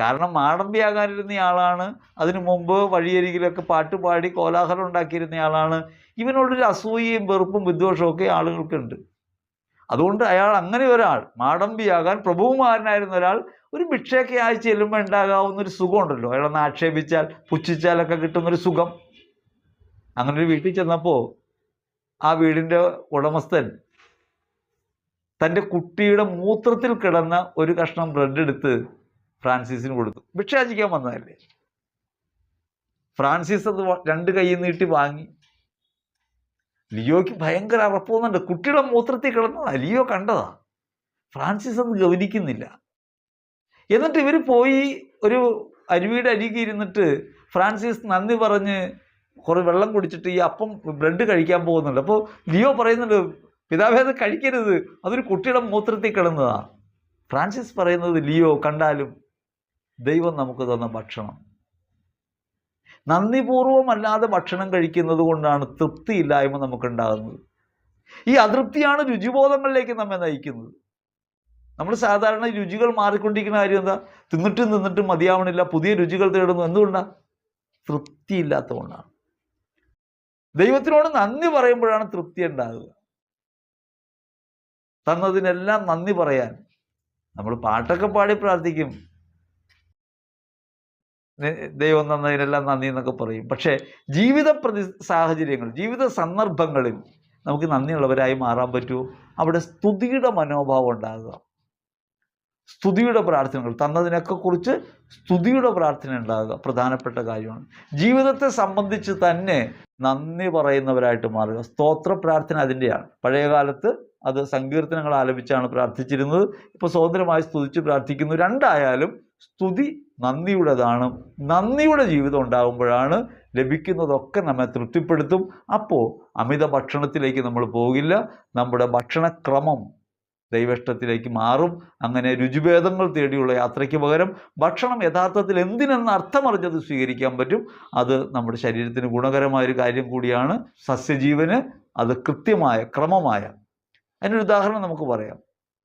A: കാരണം മാടമ്പിയാകാനിരുന്ന ആളാണ്. അതിനു മുമ്പ് വഴിയരികിലൊക്കെ പാട്ട് പാടി കോലാഹലം ഉണ്ടാക്കിയിരുന്ന ആളാണ്. ഇവനോടൊരു അസൂയയും വെറുപ്പും വിദ്വേഷവും ഒക്കെ ആളുകൾക്കുണ്ട്. അതുകൊണ്ട് അയാൾ അങ്ങനെ ഒരാൾ മാടമ്പിയാകാൻ പ്രഭുകുമാരനായിരുന്ന ഒരാൾ ഒരു ഭിക്ഷയൊക്കെ ആയി ചെല്ലുമ്പോൾ ഉണ്ടാകാവുന്ന ഒരു സുഖമുണ്ടല്ലോ. അയാളൊന്ന് ആക്ഷേപിച്ചാൽ പുച്ഛിച്ചാലൊക്കെ കിട്ടുന്നൊരു സുഖം. അങ്ങനെ ഒരു വീട്ടിൽ ചെന്നപ്പോൾ ആ വീടിന്റെ ഉടമസ്ഥൻ തന്റെ കുട്ടിയുടെ മൂത്രത്തിൽ കിടന്ന ഒരു കഷ്ണം ബ്രെഡ് എടുത്ത് ഫ്രാൻസിസിന് കൊടുത്തു. ഭിക്ഷാചിക്കാൻ വന്നതല്ലേ? ഫ്രാൻസിസ് അത് രണ്ട് കൈ നീട്ടി വാങ്ങി. ലിയോയ്ക്ക് ഭയങ്കര അറപ്പ് അറപ്പോന്നുണ്ട് കുട്ടിയുടെ മൂത്രത്തിൽ കിടന്നതാ. ലിയോ കണ്ടതാ. ഫ്രാൻസിസ് അത് ഗൗനിക്കുന്നില്ല. എന്നിട്ട് ഇവർ പോയി ഒരു അരുവിയുടെ അരികെ ഇരുന്നിട്ട് ഫ്രാൻസിസ് നന്ദി പറഞ്ഞ് കുറേ വെള്ളം കുടിച്ചിട്ട് ഈ അപ്പം ബ്രെഡ് കഴിക്കാൻ പോകുന്നുണ്ട്. അപ്പോൾ ലിയോ പറയുന്നുണ്ട് പിതാവേ കഴിക്കരുത്. അതൊരു കുട്ടിയുടെ മൂത്രത്തിൽ കിടന്നതാണ് ഫ്രാൻസിസ് പറയുന്നത് ലിയോ കണ്ടാലും ദൈവം നമുക്ക് തന്ന ഭക്ഷണം. നന്ദിപൂർവമല്ലാതെ ഭക്ഷണം കഴിക്കുന്നത് കൊണ്ടാണ് തൃപ്തിയില്ലായ്മ നമുക്കുണ്ടാകുന്നത്. ഈ അതൃപ്തിയാണ് രുചിബോധങ്ങളിലേക്ക് നമ്മെ നയിക്കുന്നത്. നമ്മൾ സാധാരണ രുചികൾ മാറിക്കൊണ്ടിരിക്കുന്ന കാര്യം എന്താ? തിന്നിട്ടും തിന്നിട്ടും മതിയാവണില്ല. പുതിയ രുചികൾ തേടുന്നു. എന്തുകൊണ്ടാണ് തൃപ്തിയില്ലാത്തതുകൊണ്ടാണ്. ദൈവത്തിനോട് നന്ദി പറയുമ്പോഴാണ് തൃപ്തി ഉണ്ടാകുക. തന്നതിനെല്ലാം നന്ദി പറയാൻ നമ്മൾ പാട്ടൊക്കെ പാടി പ്രാർത്ഥിക്കും. ദൈവം തന്നതിനെല്ലാം നന്ദി എന്നൊക്കെ പറയും. പക്ഷേ ജീവിത പ്രതി സാഹചര്യങ്ങൾ ജീവിത സന്ദർഭങ്ങളിൽ നമുക്ക് നന്ദിയുള്ളവരായി മാറാൻ പറ്റുമോ? അവിടെ സ്തുതിയുടെ മനോഭാവം ഉണ്ടാകുക. സ്തുതിയുടെ പ്രാർത്ഥനകൾ തന്നതിനൊക്കെ കുറിച്ച് സ്തുതിയുടെ പ്രാർത്ഥന ഉണ്ടാകുക പ്രധാനപ്പെട്ട കാര്യമാണ്. ജീവിതത്തെ സംബന്ധിച്ച് തന്നെ നന്ദി പറയുന്നവരായിട്ട് മാറുക. സ്തോത്ര പ്രാർത്ഥന അതിന്റെയാണ്. പഴയകാലത്ത് അത് സങ്കീർത്തനങ്ങൾ ആലപിച്ചാണ് പ്രാർത്ഥിച്ചിരുന്നത്. ഇപ്പോൾ സ്വതന്ത്രമായി സ്തുതിച്ച് പ്രാർത്ഥിക്കുന്നു. രണ്ടായാലും സ്തുതി നന്ദിയുടേതാണ്. നന്ദിയുടെ ജീവിതം ഉണ്ടാകുമ്പോഴാണ് ലഭിക്കുന്നതൊക്കെ നമ്മെ തൃപ്തിപ്പെടുത്തും. അപ്പോൾ അമിത ഭക്ഷണത്തിലേക്ക് നമ്മൾ പോകില്ല. നമ്മുടെ ഭക്ഷണക്രമം ദൈവഷ്ടത്തിലേക്ക് മാറും. അങ്ങനെ രുചിഭേദങ്ങൾ തേടിയുള്ള യാത്രയ്ക്ക് പകരം ഭക്ഷണം യഥാർത്ഥത്തിൽ എന്തിനെന്ന് അർത്ഥമറിഞ്ഞത് സ്വീകരിക്കാൻ പറ്റും. അത് നമ്മുടെ ശരീരത്തിന് ഗുണകരമായ ഒരു കാര്യം കൂടിയാണ്. സസ്യജീവന് അത് കൃത്യമായ ക്രമമായ. അതിനൊരു ഉദാഹരണം നമുക്ക് പറയാം.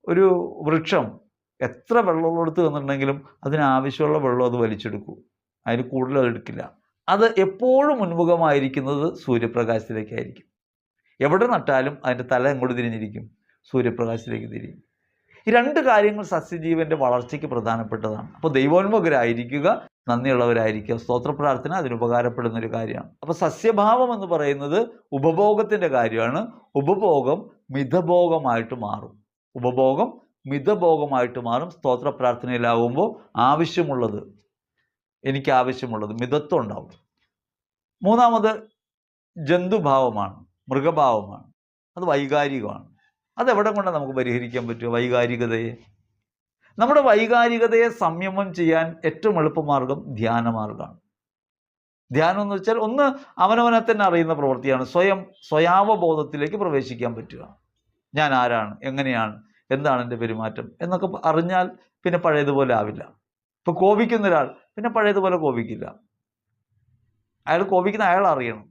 A: ഒരു വൃക്ഷം എത്ര വെള്ളം എടുത്ത് തന്നിട്ടുണ്ടെങ്കിലും അതിനാവശ്യമുള്ള വെള്ളം അത് വലിച്ചെടുക്കൂ. അതിന് കൂടുതൽ എടുക്കില്ല. അത് എപ്പോഴും മുൻമുഖമായിരിക്കുന്നത് സൂര്യപ്രകാശത്തിലേക്കായിരിക്കും. എവിടെ നട്ടാലും അതിന്റെ തല എങ്ങോട്ട് തിരിഞ്ഞിരിക്കും? സൂര്യപ്രകാശത്തിലേക്ക് തിരിയും. ഈ രണ്ട് കാര്യങ്ങൾ സസ്യജീവന്റെ വളർച്ചയ്ക്ക് പ്രധാനപ്പെട്ടതാണ്. അപ്പോൾ ദൈവോന്മുഖരായിരിക്കുക നന്ദിയുള്ളവരായിരിക്കുക സ്തോത്ര പ്രാർത്ഥന അതിനുപകാരപ്പെടുന്ന ഒരു കാര്യമാണ്. അപ്പോൾ സസ്യഭാവം എന്ന് പറയുന്നത് ഉപഭോഗത്തിന്റെ കാര്യമാണ്. ഉപഭോഗം മിതഭോഗമായിട്ട് മാറും. ഉപഭോഗം മിതഭോഗമായിട്ട് മാറും. സ്തോത്ര പ്രാർത്ഥനയിലാകുമ്പോൾ ആവശ്യമുള്ളത് എനിക്ക് ആവശ്യമുള്ളത് മിതത്വം ഉണ്ടാവും. മൂന്നാമത് ജന്തുഭാവമാണ് മൃഗഭാവമാണ്. അത് വൈകാരികമാണ്. അതെവിടെ കൊണ്ട് നമുക്ക് പരിഹരിക്കാൻ പറ്റുമോ വൈകാരികതയെ. നമ്മുടെ വൈകാരികതയെ സംയമം ചെയ്യാൻ ഏറ്റവും എളുപ്പമാർഗം ധ്യാനമാർഗമാണ്. ധ്യാനം എന്ന് വെച്ചാൽ ഒന്ന് അവനവനെ തന്നെ അറിയുന്ന പ്രവൃത്തിയാണ്. സ്വയം സ്വയാവബോധത്തിലേക്ക് പ്രവേശിക്കാൻ പറ്റുക. ഞാൻ ആരാണ്? എങ്ങനെയാണ്? എന്താണ് എന്റെ പെരുമാറ്റം? എന്നൊക്കെ അറിഞ്ഞാൽ പിന്നെ പഴയതുപോലെ ആവില്ല. ഇപ്പോൾ കോപിക്കുന്ന ഒരാൾ പിന്നെ പഴയതുപോലെ കോപിക്കില്ല. അയാൾ കോപിക്കുന്ന അയാൾ അറിയണം.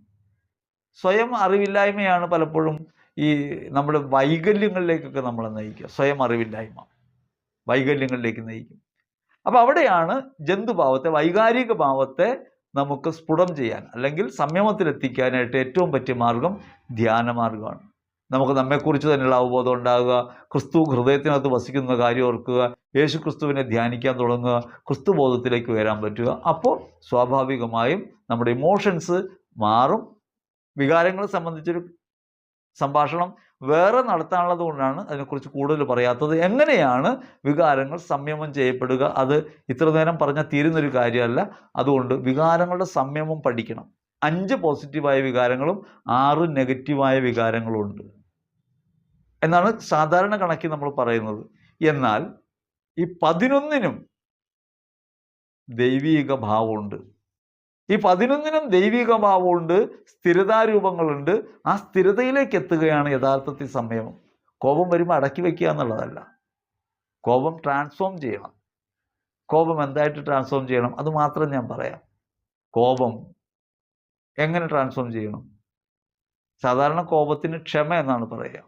A: സ്വയം അറിവില്ലായ്മയാണ് പലപ്പോഴും ഈ നമ്മൾ വൈകല്യങ്ങളിലേക്കൊക്കെ നമ്മളെ നയിക്കുക സ്വയം അറിവില്ലായ്മ. വൈകല്യങ്ങളിലേക്ക് നയിക്കും. അപ്പോൾ അവിടെയാണ് ജന്തുഭാവത്തെ വൈകാരിക ഭാവത്തെ നമുക്ക് സ്ഫുടം ചെയ്യാൻ അല്ലെങ്കിൽ സംയമത്തിലെത്തിക്കാനായിട്ട് ഏറ്റവും പറ്റിയ മാർഗം ധ്യാനമാർഗമാണ്. നമുക്ക് നമ്മെക്കുറിച്ച് തന്നെയുള്ള അവബോധം ഉണ്ടാകുക ക്രിസ്തു ഹൃദയത്തിനകത്ത് വസിക്കുന്ന കാര്യം ഓർക്കുക യേശു ക്രിസ്തുവിനെ ധ്യാനിക്കാൻ തുടങ്ങുക ക്രിസ്തു ബോധത്തിലേക്ക് വരാൻ പറ്റുക. അപ്പോൾ സ്വാഭാവികമായും നമ്മുടെ ഇമോഷൻസ് മാറും. വികാരങ്ങളെ സംബന്ധിച്ചൊരു സംഭാഷണം വേറെ നടത്താനുള്ളത് കൊണ്ടാണ് അതിനെക്കുറിച്ച് കൂടുതൽ പറയാത്തത്. എങ്ങനെയാണ് വികാരങ്ങൾ സംയമം ചെയ്യപ്പെടുക? അത് ഇത്ര നേരം പറഞ്ഞാൽ തീരുന്നൊരു കാര്യമല്ല. അതുകൊണ്ട് വികാരങ്ങളുടെ സംയമം പഠിക്കണം. അഞ്ച് പോസിറ്റീവായ വികാരങ്ങളും ആറ് നെഗറ്റീവായ വികാരങ്ങളും ഉണ്ട്. എന്നാണ് സാധാരണ കണക്കിൽ നമ്മൾ പറയുന്നത്. എന്നാൽ ഈ പതിനൊന്നിനും ദൈവീക ഭാവമുണ്ട്. ഈ പതിനൊന്നിനും ദൈവിക ഭാവമുണ്ട് സ്ഥിരതാരൂപങ്ങളുണ്ട്. ആ സ്ഥിരതയിലേക്ക് എത്തുകയാണ് യഥാർത്ഥത്തിൽ സംയമം. കോപം വരുമ്പോൾ അടക്കി വയ്ക്കുക എന്നുള്ളതല്ല. കോപം ട്രാൻസ്ഫോം ചെയ്യണം. കോപം എന്തായിട്ട് ട്രാൻസ്ഫോം ചെയ്യണം? അത് മാത്രം ഞാൻ പറയാം. കോപം എങ്ങനെ ട്രാൻസ്ഫോം ചെയ്യണം? സാധാരണ കോപത്തിന് ക്ഷമ എന്നാണ് പറയുക.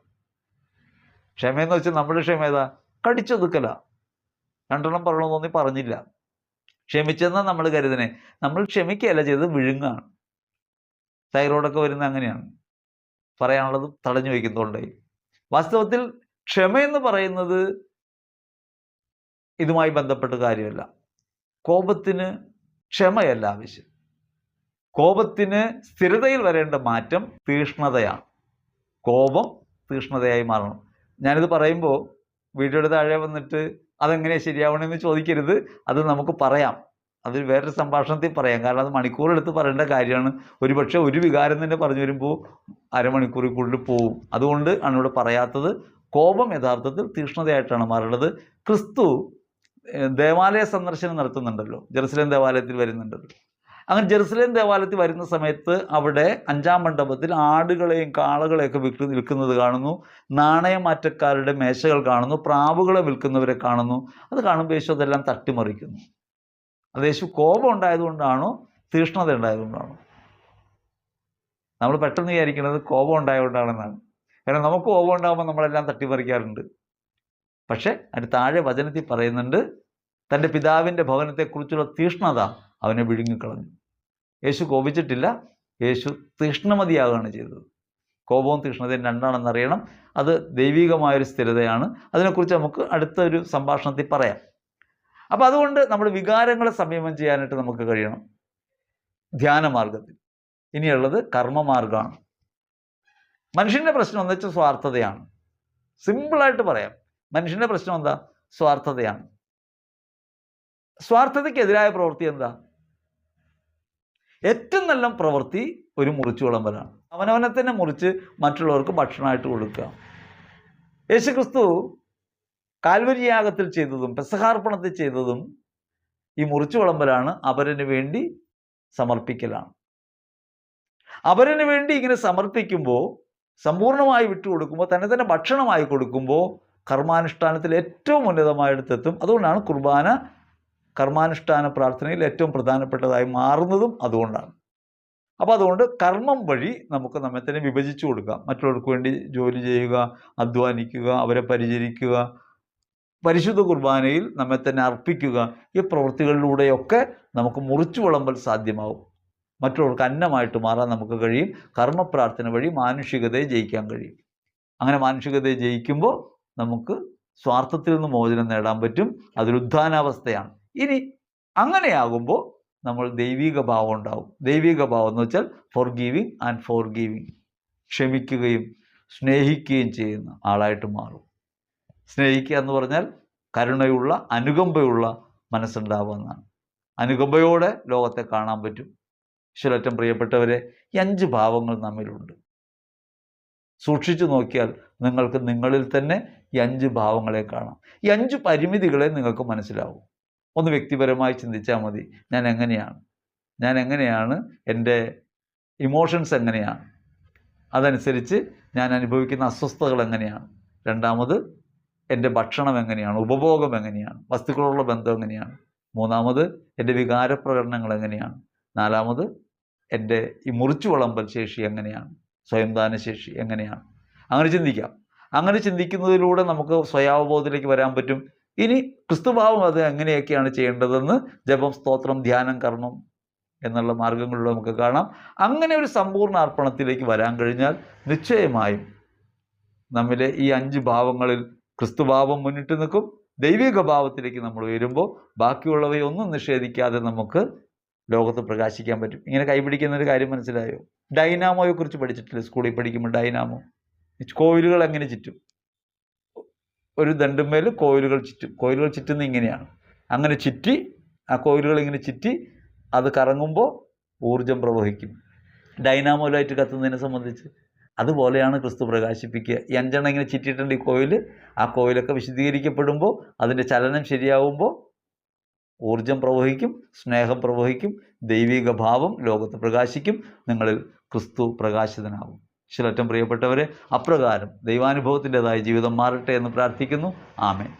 A: ക്ഷമയെന്ന് വെച്ചാൽ നമ്മുടെ ക്ഷമ ഏതാ? കടിച്ചൊതുക്കല. രണ്ടെണ്ണം പറയണമെന്നൊന്നും പറഞ്ഞില്ല. ക്ഷമിച്ചെന്നാണ് നമ്മൾ കരുതണേ നമ്മൾ ക്ഷമിക്കുകയല്ല ചെയ്തത് വിഴുങ്ങാണ്. തൈറോയിഡൊക്കെ വരുന്നത് അങ്ങനെയാണ്. പറയാനുള്ളത് തടഞ്ഞു വയ്ക്കുന്നതുകൊണ്ട് വാസ്തവത്തിൽ എന്ന് പറയുന്നത് ഇതുമായി ബന്ധപ്പെട്ട കാര്യമല്ല. കോപത്തിന് ക്ഷമയല്ല ആവശ്യം. കോപത്തിന് സ്ഥിരതയിൽ വരേണ്ട മാറ്റം തീഷ്ണതയാണ്. കോപം തീഷ്ണതയായി മാറണം. ഞാനിത് പറയുമ്പോൾ വീഡിയോയുടെ താഴെ വന്നിട്ട് അതെങ്ങനെയാണ് ശരിയാവണമെന്ന് ചോദിക്കരുത്. അത് നമുക്ക് പറയാം. അത് വേറൊരു സംഭാഷണത്തിൽ പറയാം. കാരണം അത് മണിക്കൂറെടുത്ത് പറയേണ്ട കാര്യമാണ്. ഒരുപക്ഷെ ഒരു വികാരം തന്നെ പറഞ്ഞു വരുമ്പോൾ അരമണിക്കൂറിൽ കൂടുതൽ പോവും. അതുകൊണ്ട് ആണ് ഇവിടെ പറയാത്തത്. കോപം യഥാർത്ഥത്തിൽ തീക്ഷ്ണതയായിട്ടാണ് മാറേണ്ടത് ക്രിസ്തു ദേവാലയ സന്ദർശനം നടത്തുന്നുണ്ടല്ലോ. ജെറുസലേം ദേവാലയത്തിൽ വരുന്നുണ്ടല്ലോ. അങ്ങനെ ജെറുസലേം ദേവാലയത്തിൽ വരുന്ന സമയത്ത് അവിടെ അഞ്ചാം മണ്ഡപത്തിൽ ആടുകളെയും കാളകളെയൊക്കെ വിൽക്ക് വിൽക്കുന്നത് കാണുന്നു. നാണയമാറ്റക്കാരുടെ മേശകൾ കാണുന്നു. പ്രാവുകളെ വിൽക്കുന്നവരെ കാണുന്നു. അത് കാണുമ്പോൾ യേശു അതെല്ലാം തട്ടിമറിക്കുന്നു. അത് യേശു കോപം ഉണ്ടായതുകൊണ്ടാണോ? തീഷ്ണത ഉണ്ടായതുകൊണ്ടാണോ? നമ്മൾ പെട്ടെന്ന് വിചാരിക്കുന്നത് കോപം ഉണ്ടായതുകൊണ്ടാണെന്നാണ്. കാരണം നമുക്ക് കോപം ഉണ്ടാകുമ്പോൾ നമ്മളെല്ലാം തട്ടിമറിക്കാറുണ്ട്. പക്ഷേ അതിന് താഴെ വചനത്തിൽ പറയുന്നുണ്ട് തന്റെ പിതാവിന്റെ ഭവനത്തെക്കുറിച്ചുള്ള തീഷ്ണത അവനെ വിഴുങ്ങിക്കളഞ്ഞു. യേശു കോപിച്ചിട്ടില്ല. യേശു തീഷ്ണമതിയാവുകയാണ് ചെയ്തത്. കോപവും തീഷ്ണതയും രണ്ടാണെന്നറിയണം. അത് ദൈവികമായൊരു സ്ഥിരതയാണ്. അതിനെക്കുറിച്ച് നമുക്ക് അടുത്ത ഒരു സംഭാഷണത്തിൽ പറയാം. അപ്പോൾ അതുകൊണ്ട് നമ്മൾ വികാരങ്ങളെ സംയമനം ചെയ്യാനായിട്ട് നമുക്ക് കഴിയണം. ധ്യാനമാർഗത്തിൽ. ഇനിയുള്ളത് കർമ്മമാർഗമാണ്. മനുഷ്യന്റെ പ്രശ്നം എന്താ വെച്ചാൽ സ്വാർത്ഥതയാണ്. സിമ്പിളായിട്ട് പറയാം. മനുഷ്യന്റെ പ്രശ്നം എന്താ? സ്വാർത്ഥതയാണ്. സ്വാർത്ഥതയ്ക്കെതിരായ പ്രവൃത്തി എന്താ? ഏറ്റവും നല്ല പ്രവൃത്തി ഒരു മുറിച്ചു വിളമ്പലാണ്. അവനവനെ തന്നെ മുറിച്ച് മറ്റുള്ളവർക്ക് ഭക്ഷണമായിട്ട് കൊടുക്കുക. യേശുക്രിസ്തു കാൽവരി യാഗത്തിൽ ചെയ്തതും പെസഹാർപ്പണത്തിൽ ചെയ്തതും ഈ മുറിച്ചു വിളമ്പലാണ്. അവരന് വേണ്ടി സമർപ്പിക്കലാണ്. അവരന് വേണ്ടി ഇങ്ങനെ സമർപ്പിക്കുമ്പോൾ സമ്പൂർണമായി വിട്ടുകൊടുക്കുമ്പോൾ തന്നെ തന്നെ ഭക്ഷണമായി കൊടുക്കുമ്പോൾ കർമാനുഷ്ഠാനത്തിൽ ഏറ്റവും ഉന്നതമായിടത്തെത്തും. അതുകൊണ്ടാണ് കുർബാന കർമാനുഷ്ഠാന പ്രാർത്ഥനയിൽ ഏറ്റവും പ്രധാനപ്പെട്ടതായി മാറുന്നതും അതുകൊണ്ടാണ്. അപ്പോൾ അതുകൊണ്ട് കർമ്മം വഴി നമുക്ക് നമ്മെ തന്നെ വിഭജിച്ചു കൊടുക്കാം. മറ്റുള്ളവർക്ക് വേണ്ടി ജോലി ചെയ്യുക അധ്വാനിക്കുക അവരെ പരിചരിക്കുക പരിശുദ്ധ കുർബാനയിൽ നമ്മെ തന്നെ അർപ്പിക്കുക ഈ പ്രവൃത്തികളിലൂടെയൊക്കെ നമുക്ക് മുറിച്ചു വിളമ്പൽ സാധ്യമാവും. മറ്റുള്ളവർക്ക് അന്നമായിട്ട് മാറാൻ നമുക്ക് കഴിയും. കർമ്മപ്രാർത്ഥന വഴി മാനുഷികതയെ ജയിക്കാൻ കഴിയും. അങ്ങനെ മാനുഷികതയെ ജയിക്കുമ്പോൾ നമുക്ക് സ്വാർത്ഥത്തിൽ നിന്ന് മോചനം നേടാൻ പറ്റും. അതൊരു ഉദ്ധാനാവസ്ഥയാണ് ഇനി അങ്ങനെയാകുമ്പോൾ നമ്മൾ ദൈവിക ഭാവം ഉണ്ടാവും. ദൈവിക ഭാവം എന്ന് വെച്ചാൽ forgiving and forgiving ക്ഷമിക്കുകയും സ്നേഹിക്കുകയും ചെയ്യുന്ന ആളായിട്ട് മാറും. സ്നേഹിക്കുക എന്ന് പറഞ്ഞാൽ കരുണയുള്ള അനുകമ്പയുള്ള മനസ്സുണ്ടാവുക എന്നാണ്. അനുകമ്പയോടെ ലോകത്തെ കാണാൻ പറ്റും. ഈശ്വരറ്റം പ്രിയപ്പെട്ടവരെ ഈ അഞ്ച് ഭാവങ്ങൾ നമ്മിലുണ്ട്. സൂക്ഷിച്ചു നോക്കിയാൽ നിങ്ങൾക്ക് നിങ്ങളിൽ തന്നെ ഈ അഞ്ച് ഭാവങ്ങളെ കാണാം. ഈ അഞ്ച് പരിമിതികളെ നിങ്ങൾക്ക് മനസ്സിലാവും. ഒന്ന് വ്യക്തിപരമായി ചിന്തിച്ചാൽ മതി. ഞാൻ എങ്ങനെയാണ്? ഞാൻ എങ്ങനെയാണ്? എന്റെ ഇമോഷൻസ് എങ്ങനെയാണ്? അതനുസരിച്ച് ഞാൻ അനുഭവിക്കുന്ന അസ്വസ്ഥതകൾ എങ്ങനെയാണ്? രണ്ടാമത് എന്റെ ഭക്ഷണം എങ്ങനെയാണ്? ഉപഭോഗം എങ്ങനെയാണ്? വസ്തുക്കളോടുള്ള ബന്ധം എങ്ങനെയാണ്? മൂന്നാമത് എന്റെ വികാരപ്രകടനങ്ങൾ എങ്ങനെയാണ്? നാലാമത് എന്റെ ഈ മുറിച്ചു വളമ്പൽ ശേഷി എങ്ങനെയാണ്? സ്വയംദാന ശേഷി എങ്ങനെയാണ്? അങ്ങനെ ചിന്തിക്കാം. അങ്ങനെ ചിന്തിക്കുന്നതിലൂടെ നമുക്ക് സ്വയാവബോധത്തിലേക്ക് വരാൻ പറ്റും. ഇനി ക്രിസ്തുഭാവം അത് എങ്ങനെയൊക്കെയാണ് ചെയ്യേണ്ടതെന്ന് ജപം സ്തോത്രം ധ്യാനം കർമ്മം എന്നുള്ള മാർഗങ്ങളിലൂടെ നമുക്ക് കാണാം. അങ്ങനെ ഒരു സമ്പൂർണ അർപ്പണത്തിലേക്ക് വരാൻ കഴിഞ്ഞാൽ നിശ്ചയമായും നമ്മിലെ ഈ അഞ്ച് ഭാവങ്ങളിൽ ക്രിസ്തുഭാവം മുന്നിട്ട് നിൽക്കും. ദൈവിക ഭാവത്തിലേക്ക് നമ്മൾ വരുമ്പോൾ ബാക്കിയുള്ളവയൊന്നും നിഷേധിക്കാതെ നമുക്ക് ലോകത്ത് പ്രകാശിക്കാൻ പറ്റും. ഇങ്ങനെ കൈപിടിക്കുന്ന ഒരു കാര്യം മനസ്സിലായോ? ഡൈനാമോയെക്കുറിച്ച് പഠിച്ചിട്ടില്ല? സ്കൂളിൽ പഠിക്കുമ്പോൾ ഡൈനാമോ? കോയിലുകൾ എങ്ങനെ ചുറ്റും? ഒരു ദണ്ടുമേൽ കോയിലുകൾ ചുറ്റും കോയിലുകൾ ചുറ്റുന്നത് ഇങ്ങനെയാണ്. അങ്ങനെ ചുറ്റി ആ കോയിലുകൾ ഇങ്ങനെ ചുറ്റി അത് കറങ്ങുമ്പോൾ ഊർജം പ്രവഹിക്കും. ഡൈനാമോലായിട്ട് കത്തുന്നതിനെ സംബന്ധിച്ച് അതുപോലെയാണ് ക്രിസ്തു പ്രകാശിപ്പിക്കുക. ഈ അഞ്ചെണ്ണം ഇങ്ങനെ ചുറ്റിയിട്ടുണ്ട് ഈ കോയിൽ. ആ കോയിലൊക്കെ വിശദീകരിക്കപ്പെടുമ്പോൾ അതിന്റെ ചലനം ശരിയാവുമ്പോൾ ഊർജം പ്രവഹിക്കും സ്നേഹം പ്രവഹിക്കും ദൈവിക ഭാവം ലോകത്ത് പ്രകാശിക്കും നിങ്ങളിൽ ക്രിസ്തു പ്രകാശിതനാകും ഈശ്വരറ്റം പ്രിയപ്പെട്ടവരെ അപ്രകാരം ദൈവാനുഭവത്തിന്റെതായ ജീവിതം മാറട്ടെ എന്ന് പ്രാർത്ഥിക്കുന്നു. ആമേൻ.